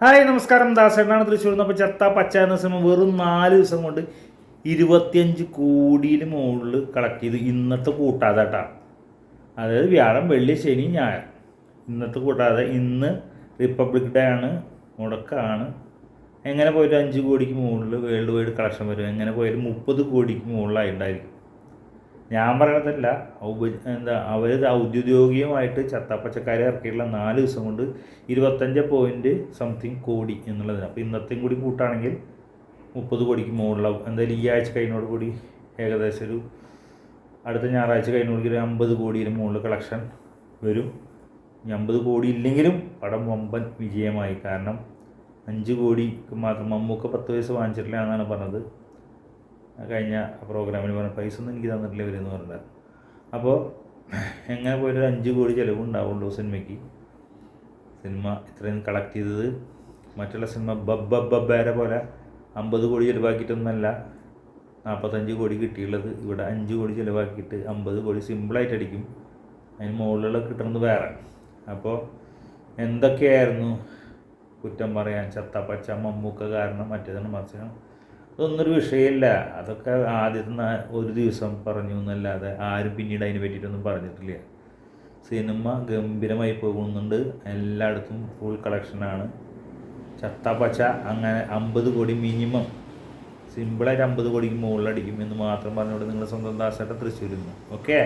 Hi നമസ്കാരം. ദാസേട്ടനാണ് തൃശ്ശൂർ നിന്ന്. അപ്പോൾ ചത്ത പച്ച എന്ന സിനിമ വെറും നാല് ദിവസം കൊണ്ട് ഇരുപത്തിയഞ്ച് കോടിയിൽ മുകളിൽ കളക്ട് ചെയ്ത്. ഇന്നത്തെ കൂട്ടാതെ കേട്ടാ. അതായത് വ്യാഴം വെള്ളി ശനി ഞായർ. ഇന്നത്തെ കൂട്ടാതെ ഇന്ന് റിപ്പബ്ലിക് ഡേ ആണ്. മുടക്കാണ്. എങ്ങനെ പോയിട്ട് അഞ്ച് കോടിക്ക് മുകളിൽ വേൾഡ് വൈഡ് കളക്ഷൻ വരും. എങ്ങനെ പോയാലും മുപ്പത് കോടിക്ക് മുകളിലായി ഉണ്ടായിരിക്കും. ഞാൻ പറയണതല്ല. എന്താ അവർ ഔദ്യോഗികമായിട്ട് ചത്തപ്പച്ചക്കാരെ ഇറക്കിയിട്ടുള്ള നാല് ദിവസം കൊണ്ട് ഇരുപത്തഞ്ച് പോയിന്റ് സംതിങ് കോടി എന്നുള്ളതിന്. അപ്പോൾ ഇന്നത്തെയും കൂടി കൂട്ടാണെങ്കിൽ മുപ്പത് കോടിക്ക് മുകളിലാവും. എന്തായാലും ഈ ആഴ്ച കഴിഞ്ഞോട് കൂടി ഏകദേശം ഒരു അടുത്ത ഞായറാഴ്ച കഴിഞ്ഞോട് കൂടി ഒരു അമ്പത് കോടിയിൽ മുകളിൽ കളക്ഷൻ വരും. ഇനി അമ്പത് കോടി ഇല്ലെങ്കിലും പടം വമ്പൻ വിജയമായി. കാരണം അഞ്ച് കോടിക്ക് മാത്രം മമ്മൂക്ക പത്ത് വയസ്സ് വാങ്ങിച്ചിട്ടില്ല എന്നാണ് പറഞ്ഞത്. കഴിഞ്ഞ പ്രോഗ്രാമിൽ പറഞ്ഞ ഒന്നും എനിക്ക് തന്നിട്ടില്ല ഇവരെന്ന് പറഞ്ഞത്. അപ്പോൾ എങ്ങനെ പോയാലും ഒരു അഞ്ച് കോടി ചിലവ് ഉണ്ടാവുള്ളൂ സിനിമയ്ക്ക്. സിനിമ ഇത്രയും കളക്ട് ചെയ്തത് മറ്റുള്ള സിനിമ ബബ്ബ ബബ്ബേരെ പോലെ അമ്പത് കോടി ചിലവാക്കിയിട്ടൊന്നല്ല നാൽപ്പത്തഞ്ച് കോടി കിട്ടിയുള്ളത് ഇവിടെ അഞ്ച് കോടി ചിലവാക്കിയിട്ട് അമ്പത് കോടി സിമ്പിളായിട്ട് അടിക്കും. അതിന് മുകളിലുള്ള കിട്ടുന്നത് വേറെ. അപ്പോൾ എന്തൊക്കെയായിരുന്നു കുറ്റം പറയാൻ? ചത്ത പച്ച മമ്മൂക്ക കാരണം മറ്റേതാണ് മറിച്ചാണ് അതൊന്നൊരു വിഷയമില്ല അതൊക്കെ ആദ്യത്തെ ഒരു ദിവസം പറഞ്ഞു എന്നല്ലാതെ ആരും പിന്നീട് അതിനെ പറ്റിയിട്ടൊന്നും പറഞ്ഞിട്ടില്ല. സിനിമ ഗംഭീരമായി പോകുന്നുണ്ട്. എല്ലായിടത്തും ഫുൾ കളക്ഷനാണ് ചത്തപ്പച്ച അങ്ങനെ അമ്പത് കോടി മിനിമം സിമ്പിളായിട്ട് അമ്പത് കോടിക്ക് മുകളിലടിക്കും എന്ന് മാത്രം പറഞ്ഞുകൊണ്ട് നിങ്ങൾ സ്വന്തം ദാസായിട്ട് തൃശ്ശൂരിൽ ഓക്കെ